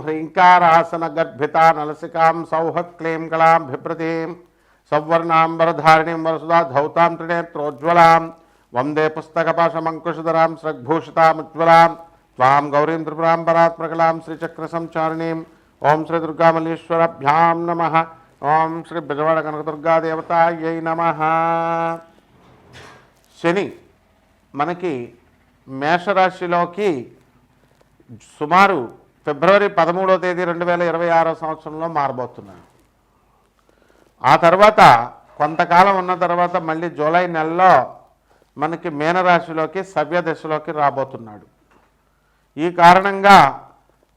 హ్రీంకారాసన గర్భితా నలసికాం సౌహ క్లీం కళాం బిభ్రతీం సౌవర్ణాంబరధారిణీం వరసుదా ధౌతాం త్రినేత్రోజ్వలాం వందే పుస్తకపాశమంకుశధరాం స్రగ్భూషితాముజ్వలాం త్వాం గౌరీం త్రిపురాంబరాత్మకలాం శ్రీచక్ర సంచారిణీం ఓం శ్రీ దుర్గామల్లేశ్వరభ్యాం నమ ఓం శ్రీ బిజవాడ కనకదుర్గాదేవతాయై నమ శని మనకి మేషరాశిలోకి సుమారు ఫిబ్రవరి పదమూడవ తేదీ రెండు వేల ఇరవై ఆరో సంవత్సరంలో మారబోతున్నాను ఆ తర్వాత కొంతకాలం ఉన్న తర్వాత మళ్ళీ జూలై నెలలో మనకి మీనరాశిలోకి సవ్య దశలోకి రాబోతున్నాడు. ఈ కారణంగా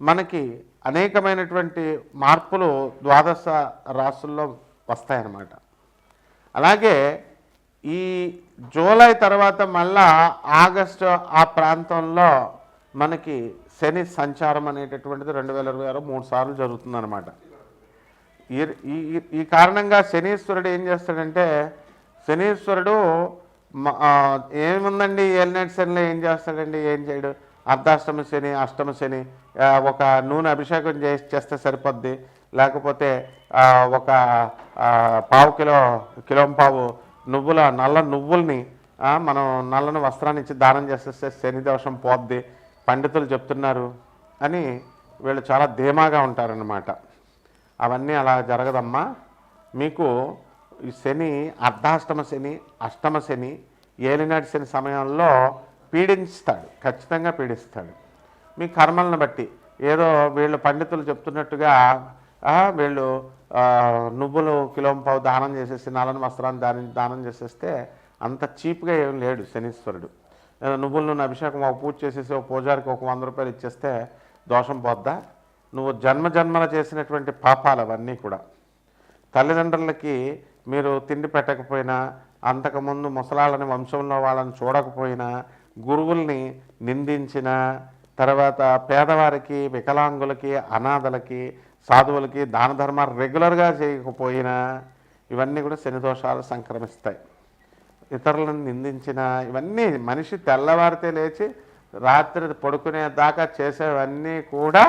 మనకి అనేకమైనటువంటి మార్పులు ద్వాదశ రాశుల్లో వస్తాయన్నమాట. అలాగే ఈ జూలై తర్వాత మళ్ళా ఆగస్టు ఆ ప్రాంతంలో మనకి శని సంచారం అనేటటువంటిది రెండు వేల ఇరవై ఆరు మూడు సార్లు జరుగుతుందన్నమాట. ఈ ఈ- ఈ కారణంగా శనీశ్వరుడు ఏం చేస్తాడంటే శనీశ్వరుడు ఏముందండి ఏలినాటి శనిలో ఏం చేస్తాడండి? ఏం చేయడు? అర్ధాష్టమ శని అష్టమ శని ఒక నూనె అభిషేకం చేసి చేస్తే సరిపోద్ది. లేకపోతే ఒక పావు కిలో కిలో పావు నువ్వుల నల్ల నువ్వుల్ని మనం నల్లని వస్త్రాన్ని ఇచ్చి దానం చేసేస్తే శని దోషం పోద్ది. పండితులు చెప్తున్నారు అని వీళ్ళు చాలా ధీమాగా ఉంటారన్నమాట. అవన్నీ అలా జరగదమ్మా. మీకు ఈ శని అర్ధాష్టమ శని అష్టమ శని ఏలినాటి శని సమయంలో పీడించుతాడు ఖచ్చితంగా పీడిస్తాడు. మీ కర్మలను బట్టి ఏదో వీళ్ళు పండితులు చెప్తున్నట్టుగా వీళ్ళు నువ్వులు కిలోంపావు దానం చేసేసి నలని వస్త్రాన్ని దానం దానం చేసేస్తే అంత చీప్గా ఏం లేడు శనీశ్వరుడు. నువ్వులు నూనె అభిషేకం ఒక పూజ చేసేసి ఒక పూజారికి ఒక వంద రూపాయలు ఇచ్చేస్తే దోషం పోద్దా? నువ్వు జన్మ జన్మల చేసినటువంటి పాపాలు అవన్నీ కూడా. తల్లిదండ్రులకి మీరు తిండి పెట్టకపోయినా అంతకుముందు ముసలాళ్ళని వంశంలో వాళ్ళని చూడకపోయినా గురువుల్ని నిందించిన తర్వాత పేదవారికి వికలాంగులకి అనాథలకి సాధువులకి దాన ధర్మాలు రెగ్యులర్గా చేయకపోయినా ఇవన్నీ కూడా శని దోషాలు సంక్రమిస్తాయి. ఇతరులను నిందించిన ఇవన్నీ మనిషి తెల్లవారితే లేచి రాత్రి పడుకునే దాకా చేసేవన్నీ కూడా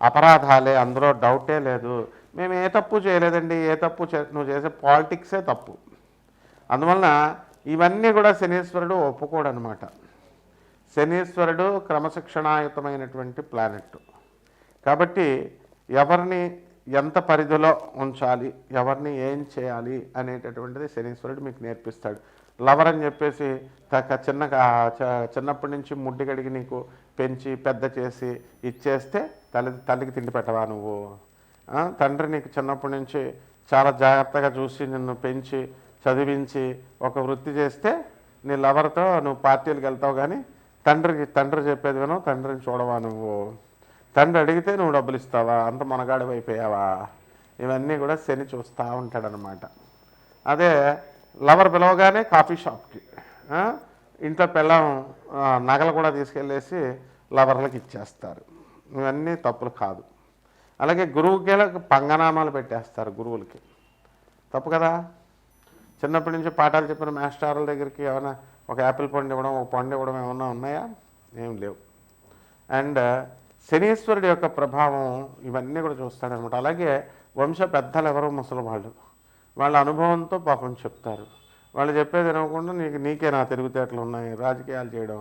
అపరాధాలే. అందులో డౌటే లేదు. మేము ఏ తప్పు చేయలేదండి. ఏ తప్పు నువ్వు చేసే పాలిటిక్సే తప్పు. అందువలన ఇవన్నీ కూడా శనీశ్వరుడు ఒప్పుకోడనమాట శనీశ్వరుడు క్రమశిక్షణాయుతమైనటువంటి ప్లానెట్. కాబట్టి ఎవరిని ఎంత పరిధిలో ఉంచాలి ఎవరిని ఏం చేయాలి అనేటటువంటిది శనీశ్వరుడు మీకు నేర్పిస్తాడు. లవర్ అని చెప్పేసి తక చిన్న చ- చిన్నప్పటి నుంచి ముడ్డి కడిగి నీకు పెంచి పెద్ద చేసి ఇచ్చేస్తే తల్లి తల్లికి తిండి పెట్టవా నువ్వు? తండ్రి నీకు చిన్నప్పటి నుంచి చాలా జాగ్రత్తగా చూసి నిన్ను పెంచి చదివించి ఒక వృత్తి చేస్తే నీ లవర్తో నువ్వు పార్టీలకు వెళ్తావు కానీ తండ్రికి తండ్రి చెప్పేది విను తండ్రిని చూడవా నువ్వు? తండ్రి అడిగితే నువ్వు డబ్బులు ఇస్తావా? అంత మనగాడివైపోయావా? ఇవన్నీ కూడా శని చూస్తూ ఉంటాడనమాట. అదే లవర్ పిలవగానే కాఫీ షాప్కి ఇంట్లో పిల్లం నగలు కూడా తీసుకెళ్ళేసి లవర్లకు ఇచ్చేస్తారు. ఇవన్నీ తప్పులు కాదు. అలాగే గురువుకి పంగనామాలు పెట్టేస్తారు గురువులకి. తప్పు కదా? చిన్నప్పటి నుంచి పాఠాలు చెప్పిన మాస్టర్ల దగ్గరికి ఏమైనా ఒక యాపిల్ పండు ఇవ్వడం ఒక పండు ఇవ్వడం ఏమన్నా ఉన్నాయా? ఏం లేవు. అండ్ శనీశ్వరుడి యొక్క ప్రభావం ఇవన్నీ కూడా చూస్తాడనమాట. అలాగే వంశ పెద్దలు ఎవరు ముసలి వాళ్ళు వాళ్ళ అనుభవంతో పాపం చెప్తారు. వాళ్ళు చెప్పేది వినకుండా నీకు నీకే నా తిరుగుతేటలు ఉన్నాయి రాజకీయాలు చేయడం.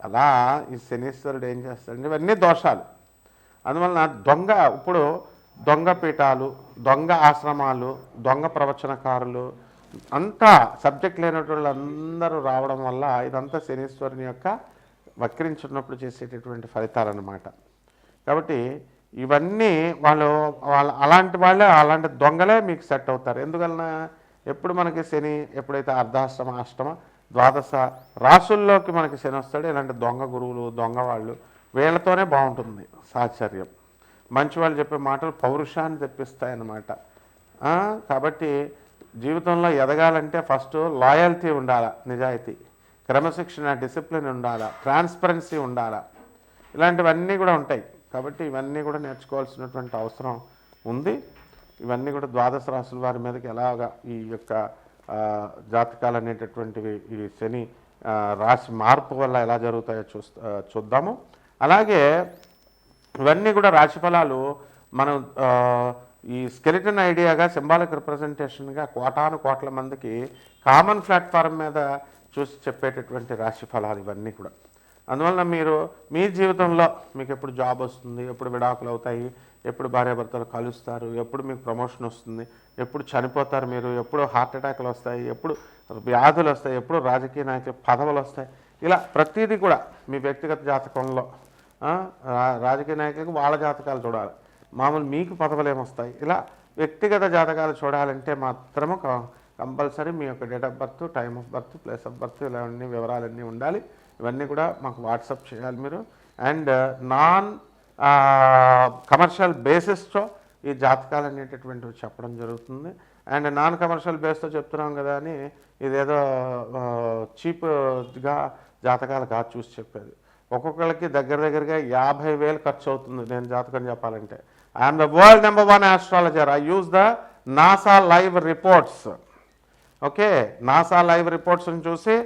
అలా ఈ శనీశ్వరుడు ఏం చేస్తాడంటే ఇవన్నీ దోషాలు. అందువలన దొంగ ఇప్పుడు దొంగ పీఠాలు దొంగ ఆశ్రమాలు దొంగ ప్రవచనకారులు అంతా సబ్జెక్ట్ లేనటువంటి అందరూ రావడం వల్ల ఇదంతా శనీశ్వరుని యొక్క వక్రించున్నప్పుడు చేసేటటువంటి ఫలితాలన్నమాట. కాబట్టి ఇవన్నీ వాళ్ళు వాళ్ళ అలాంటి వాళ్ళే అలాంటి దొంగలే మీకు సెట్ అవుతారు. ఎందువలన? ఎప్పుడు మనకి శని ఎప్పుడైతే అర్ధాష్టమ అష్టమ ద్వాదశ రాసుల్లోకి మనకి శని వస్తాడు ఇలాంటి దొంగ గురువులు దొంగ వాళ్ళు వీళ్ళతోనే బాగుంటుంది సాహచర్యం మంచి వాళ్ళు చెప్పే మాటలు పౌరుషాన్ని తెప్పిస్తాయి అన్నమాట కాబట్టి జీవితంలో ఎదగాలంటే ఫస్ట్ లాయల్టీ ఉండాలా నిజాయితీ. క్రమశిక్షణ డిసిప్లిన్ ఉండాలా ట్రాన్స్పరెన్సీ ఉండాలా. ఇలాంటివన్నీ కూడా ఉంటాయి. కాబట్టి ఇవన్నీ కూడా నేర్చుకోవాల్సినటువంటి అవసరం ఉంది. ఇవన్నీ కూడా ద్వాదశ రాసుల వారి మీదకి ఎలాగా ఈ యొక్క జాతకాలు అనేటటువంటివి ఈ శని రాశి మార్పు వల్ల ఎలా జరుగుతాయో చూస్తా చూద్దాము. అలాగే ఇవన్నీ కూడా రాశి ఫలాలు మనం ఈ స్కెలిటన్ ఐడియాగా సింబాలిక్ రిప్రజెంటేషన్గా కోటాను కోట్ల మందికి కామన్ ప్లాట్ఫారం మీద చూసి చెప్పేటటువంటి రాశి ఫలాలు ఇవన్నీ కూడా. అందువలన మీరు మీ జీవితంలో మీకు ఎప్పుడు జాబ్ వస్తుంది ఎప్పుడు విడాకులు అవుతాయి ఎప్పుడు భార్యాభర్తలు కలుస్తారు ఎప్పుడు మీకు ప్రమోషన్ వస్తుంది ఎప్పుడు చనిపోతారు మీరు ఎప్పుడు హార్ట్ అటాక్లు వస్తాయి ఎప్పుడు వ్యాధులు వస్తాయి ఎప్పుడు రాజకీయ నాయకులు పదవులు వస్తాయి. ఇలా ప్రతిదీ కూడా మీ వ్యక్తిగత జాతకంలో రా- రాజకీయ నాయకులకు వాళ్ళ జాతకాలు చూడాలి. మామూలు మీకు పదవులు ఏమొస్తాయి ఇలా వ్యక్తిగత జాతకాలు చూడాలంటే మాత్రము కంపల్సరీ మీ యొక్క date of birth time of birth place of birth ఇలా అన్ని వివరాలన్నీ ఉండాలి. ఇవన్నీ కూడా మాకు వాట్సాప్ చేయాలి మీరు. అండ్ uh, నాన్ కమర్షియల్ బేసిస్తో ఈ జాతకాలు అనేటటువంటివి చెప్పడం జరుగుతుంది. అండ్ నాన్ కమర్షియల్ బేస్తో చెప్తున్నాం కదా అని ఇదేదో చీప్గా జాతకాలు కాదు చూసి చెప్పేది. ఒక్కొక్కరికి దగ్గర దగ్గరగా యాభై వేలు ఖర్చు అవుతుంది నేను జాతకం చెప్పాలంటే. I'm the world number one astrologer. I use the NASA live reports. Okay NASA live రిపోర్ట్స్ని చూసి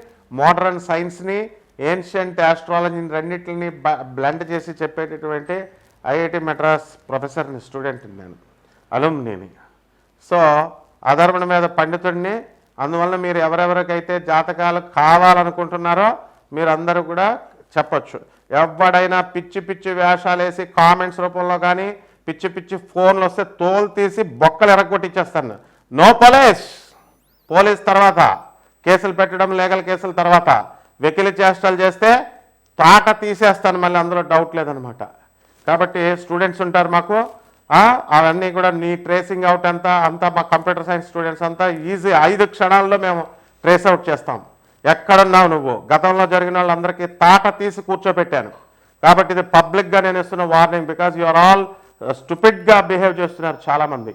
మోడర్న్ సైన్స్ని ఏన్షియంట్ ఆస్ట్రాలజీని రెండింటిని బ్లెండ్ చేసి చెప్పేటటువంటి ఐఐటి మెడ్రాస్ ప్రొఫెసర్ని స్టూడెంట్ని నేను అలుమ్నీని సో అధర్మణ మీద పండితుడిని అందువల్ల మీరు ఎవరెవరికైతే జాతకాలు కావాలనుకుంటున్నారో మీరందరూ కూడా చెప్పొచ్చు. ఎవడైనా పిచ్చి పిచ్చి వేషాలు వేసి కామెంట్స్ రూపంలో కానీ పిచ్చి పిచ్చి ఫోన్లు వస్తే తోలు తీసి బొక్కలు ఎరగొట్టిచ్చేస్తాను. నో పోలీస్ పోలీస్ తర్వాత కేసులు పెట్టడం లీగల్ కేసుల తర్వాత. వెకిలి చేష్టలు చేస్తే తాట తీసేస్తాను మళ్ళీ అందులో డౌట్ లేదనమాట. కాబట్టి స్టూడెంట్స్ ఉంటారు మాకు. అవన్నీ కూడా నీ ట్రేసింగ్ అవుట్ అంతా అంతా మా కంప్యూటర్ సైన్స్ స్టూడెంట్స్ అంతా ఈజీ ఐదు క్షణాల్లో మేము ట్రేస్ అవుట్ చేస్తాం. ఎక్కడున్నావు నువ్వు? గతంలో జరిగిన వాళ్ళందరికీ తాట తీసి కూర్చోబెట్టాను కాబట్టి ఇది పబ్లిక్గా నేను ఇస్తున్న వార్నింగ్ బికాజ్ యువర్ ఆల్ స్టూపిడ్గా బిహేవ్ చేస్తున్నారు చాలామంది.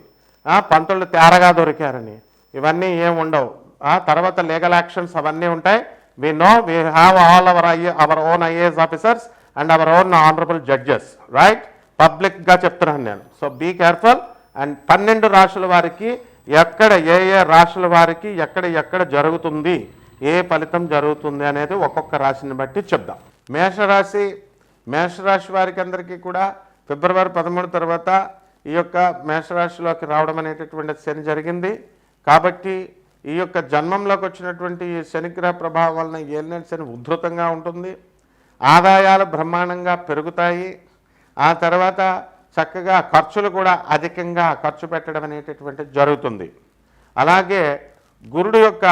పంతులు తేరగా దొరికారని. ఇవన్నీ ఏం ఉండవు. ఆ తర్వాత లీగల్ యాక్షన్స్ అవన్నీ ఉంటాయి. We know we have all our, I our own IAS officers and our own honourable judges right పబ్లిక్గా చెప్తున్నాను నేను. సో బీ కేర్ఫుల్ అండ్ పన్నెండు రాశుల వారికి ఎక్కడ ఏ ఏ రాష్ట్రాల వారికి ఎక్కడ ఎక్కడ జరుగుతుంది ఏ ఫలితం జరుగుతుంది అనేది ఒక్కొక్క రాశిని బట్టి చెప్దాం. మేషరాశి మేషరాశి వారికి అందరికీ కూడా ఫిబ్రవరి పదమూడు తర్వాత ఈ యొక్క మేషరాశిలోకి రావడం అనేటటువంటి శని జరిగింది. కాబట్టి ఈ యొక్క జన్మంలోకి వచ్చినటువంటి ఈ శనిగ్రహ ప్రభావం వలన ఏలినటి శని ఉధృతంగా ఉంటుంది. ఆదాయాలు బ్రహ్మాండంగా పెరుగుతాయి. ఆ తర్వాత చక్కగా ఖర్చులు కూడా అధికంగా ఖర్చు పెట్టడం అనేటటువంటిది జరుగుతుంది. అలాగే గురుడు యొక్క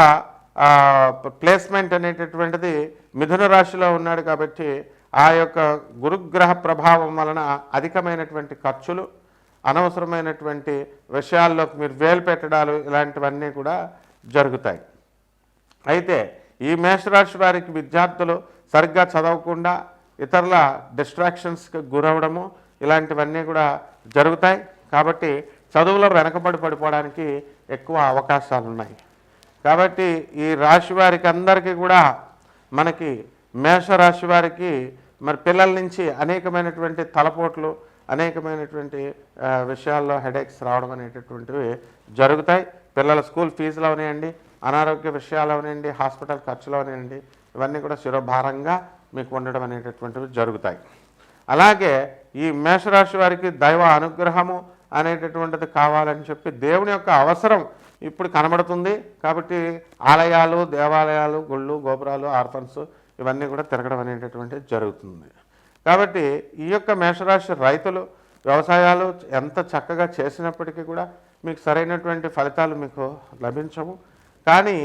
ప్లేస్మెంట్ అనేటటువంటిది మిథున రాశిలో ఉన్నాడు కాబట్టి ఆ యొక్క గురుగ్రహ ప్రభావం వలన అధికమైనటువంటి ఖర్చులు అనవసరమైనటువంటి విషయాల్లోకి మీరు వేలు పెట్టడాలు ఇలాంటివన్నీ కూడా జరుగుతాయి. అయితే ఈ మేషరాశి వారికి విద్యార్థులు సరిగ్గా చదవకుండా ఇతరుల డిస్ట్రాక్షన్స్కి గురవడము ఇలాంటివన్నీ కూడా జరుగుతాయి. కాబట్టి చదువులో వెనకబడి పడిపోవడానికి ఎక్కువ అవకాశాలు ఉన్నాయి కాబట్టి ఈ రాశి వారికి అందరికీ కూడా మనకి మేషరాశి వారికి మరి పిల్లల నుంచి అనేకమైనటువంటి తలపోట్లు అనేకమైనటువంటి విషయాల్లో హెడేక్స్ రావడం అనేటటువంటివి జరుగుతాయి. పిల్లల స్కూల్ ఫీజులు అవనివ్వండి అనారోగ్య విషయాలు అవనివ్వండి హాస్పిటల్ ఖర్చులు అవనివ్వండి ఇవన్నీ కూడా శిరోభారంగా మీకు ఉండడం అనేటటువంటివి జరుగుతాయి. అలాగే ఈ మేషరాశి వారికి దైవ అనుగ్రహము అనేటటువంటిది కావాలని చెప్పి దేవుని యొక్క అవసరం ఇప్పుడు కనబడుతుంది. కాబట్టి ఆలయాలు దేవాలయాలు గుళ్ళు గోపురాలు ఆర్ఫన్స్ ఇవన్నీ కూడా తిరగడం అనేటటువంటిది జరుగుతుంది. కాబట్టి ఈ యొక్క మేషరాశి రైతులు వ్యవసాయాలు ఎంత చక్కగా చేసినప్పటికీ కూడా మీకు సరైనటువంటి ఫలితాలు మీకు లభించవు. కానీ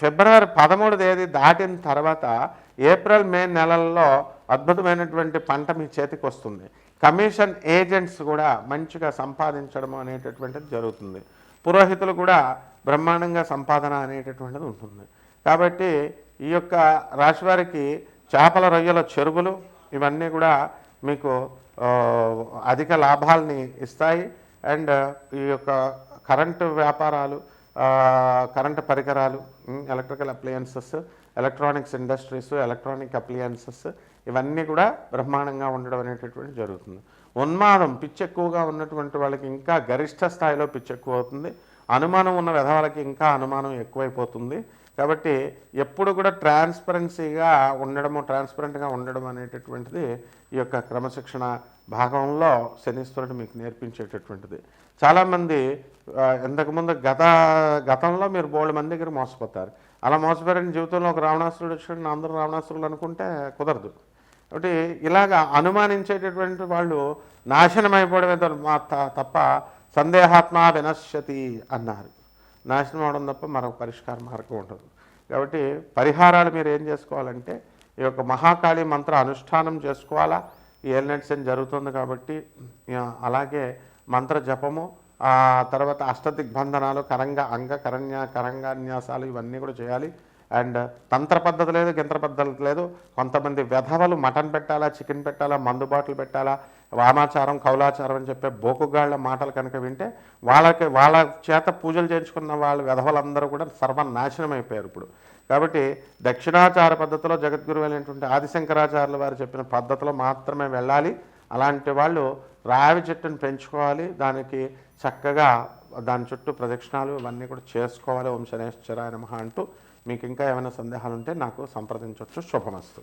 ఫిబ్రవరి పదమూడు తేదీ దాటిన తర్వాత ఏప్రిల్ మే నెలల్లో అద్భుతమైనటువంటి పంట మీ చేతికి వస్తుంది. కమిషన్ ఏజెంట్స్ కూడా మంచిగా సంపాదించడం అనేటటువంటిది జరుగుతుంది. పురోహితులు కూడా బ్రహ్మాండంగా సంపాదన అనేటటువంటిది ఉంటుంది. కాబట్టి ఈ యొక్క రాశి వారికి చేపల రొయ్యల చెరువులు ఇవన్నీ కూడా మీకు అధిక లాభాలని ఇస్తాయి. అండ్ ఈ యొక్క కరెంటు వ్యాపారాలు కరెంటు పరికరాలు electrical appliances electronics industries electronic appliances ఇవన్నీ కూడా బ్రహ్మాండంగా ఉండడం అనేటటువంటి జరుగుతుంది. ఉన్మాదం పిచ్చి ఎక్కువగా ఉన్నటువంటి వాళ్ళకి ఇంకా గరిష్ట స్థాయిలో పిచ్చి ఎక్కువ అవుతుంది. అనుమానం ఉన్న విధవాళ్ళకి ఇంకా అనుమానం ఎక్కువైపోతుంది. కాబట్టి ఎప్పుడు కూడా ట్రాన్స్పరెన్సీగా ఉండడము ట్రాన్స్పరెంట్గా ఉండడం అనేటటువంటిది ఈ యొక్క క్రమశిక్షణ భాగంలో శనీశ్వరుడు మీకు నేర్పించేటటువంటిది. చాలామంది ఇంతకుముందు గత గతంలో మీరు బోల్డ్ మంది దగ్గర మోసపోతారు. అలా మోసపోయారని జీవితంలో ఒక రావణాసురుడు వచ్చాడు నా అందరూ రావణాసురులు అనుకుంటే కుదరదు. కాబట్టి ఇలాగ అనుమానించేటటువంటి వాళ్ళు నాశనం తప్ప సందేహాత్మ వినశ్యతి అన్నారు. నాశనం అవడం తప్ప మరొక పరిష్కార మార్గం ఉండదు. కాబట్టి పరిహారాలు మీరు ఏం చేసుకోవాలంటే ఈ యొక్క మహాకాళి మంత్ర అనుష్ఠానం చేసుకోవాలా? ఈ ఎల్నెట్సన్ జరుగుతుంది కాబట్టి అలాగే మంత్ర జపము ఆ తర్వాత అష్టదిగ్బంధనాలు కరంగ అంగ కరణ్య కరంగాన్యాసాలు ఇవన్నీ కూడా చేయాలి. అండ్ తంత్ర పద్ధతి లేదు గింత్ర పద్ధతి లేదు. కొంతమంది వెధవలు మటన్ పెట్టాలా చికెన్ పెట్టాలా మందు బాటిల్ పెట్టాలా వామాచారం కౌలాచారం అని చెప్పే బోకుగాళ్ళ మాటలు కనుక వింటే వాళ్ళకి వాళ్ళ చేత పూజలు చేయించుకున్న వాళ్ళ వెధవలందరూ కూడా సర్వనాశనం అయిపోయారు ఇప్పుడు. కాబట్టి దక్షిణాచార పద్ధతిలో జగద్గురు అయినటువంటి ఆదిశంకరాచార్యుల వారు చెప్పిన పద్ధతిలో మాత్రమే వెళ్ళాలి. అలాంటి వాళ్ళు రావి చెట్టును పెంచుకోవాలి. దానికి చక్కగా దాని చుట్టూ ప్రదక్షిణాలు ఇవన్నీ కూడా చేసుకోవాలి. ఓం శనేశ్వరాయ నమ అంటూ మీకు ఇంకా ఏమైనా సందేహాలు ఉంటే నాకు సంప్రదించవచ్చు శుభమస్తు.